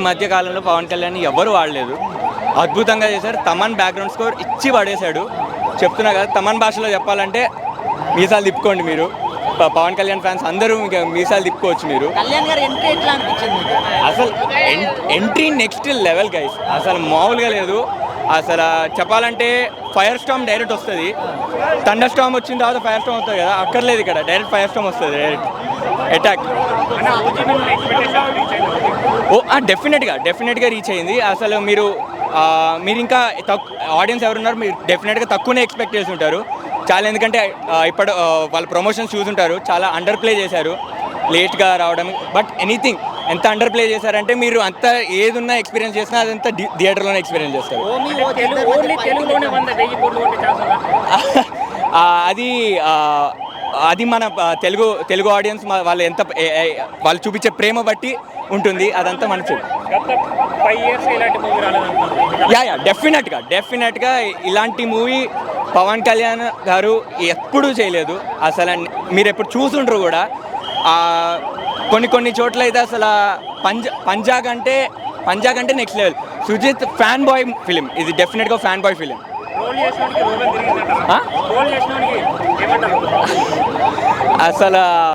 ఈ మధ్య కాలంలో పవన్ కళ్యాణ్ ఎవరు వాడలేదు. అద్భుతంగా చేశారు తమన్ బ్యాక్గ్రౌండ్ స్కోర్ ఇచ్చి పడేశాడు. చెప్తున్నా కదా తమన్ భాషలో చెప్పాలంటే మీసాలు తిప్పుకోండి మీరు. ప- పవన్ కళ్యాణ్ ఫ్యాన్స్ అందరూ ఇంకా మీసాలు తిప్పుకోవచ్చు మీరు. కళ్యాణ్ గారు ఎంట్రీ ఎట్లా అనిపించింది మీకు? అసలు ఎంట్రీ నెక్స్ట్ లెవెల్ గైస్ అసలు మామూలుగా లేదు. అసలు చెప్పాలంటే ఫైర్ స్టామ్ డైరెక్ట్ వస్తుంది. థండర్ స్టామ్ వచ్చిన తర్వాత ఫైర్ స్టామ్ వస్తుంది కదా అక్కర్లేదు ఇక్కడ. డైరెక్ట్ ఫైర్ స్టామ్ వస్తుంది డైరెక్ట్ అటాక్ ఓ డెఫినెట్గా డెఫినెట్గా రీచ్ అయింది. అసలు మీరు ఆ, మీరు ఇంకా తక్కు ఆడియన్స్ ఎవరున్నారు మీరు డెఫినెట్గా తక్కువనే ఎక్స్పెక్ట్ చేసి ఉంటారు చాలా ఎందుకంటే ఇప్పుడు వాళ్ళ ప్రమోషన్స్ చూసుంటారు చాలా అండర్ ప్లే చేశారు లేట్గా రావడం. బట్ ఎనీథింగ్ ఎంత అండర్ ప్లే చేశారంటే మీరు అంత ఏది ఉన్నా ఎక్స్పీరియన్స్ చేసినా అదంతా థియేటర్లోనే ఎక్స్పీరియన్స్ చేస్తారు. అది ఆ, అది మన తెలుగు తెలుగు ఆడియన్స్ వాళ్ళు ఎంత వాళ్ళు చూపించే ప్రేమ బట్టి ఉంటుంది. అదంతా మన యా యా డెఫినెట్గా డెఫినెట్గా ఇలాంటి మూవీ పవన్ కళ్యాణ్ గారు ఎప్పుడూ చేయలేదు. అసలు మీరు ఎప్పుడు చూసుండ్రు కూడా. ఆ, కొన్ని కొన్ని చోట్ల అయితే అసలు పంజ పంజా కంటే పంజా కంటే next level Sujeeth fan boy film ఇది డెఫినెట్గా ఫ్యాన్ బాయ్ ఫిలిం Assalam.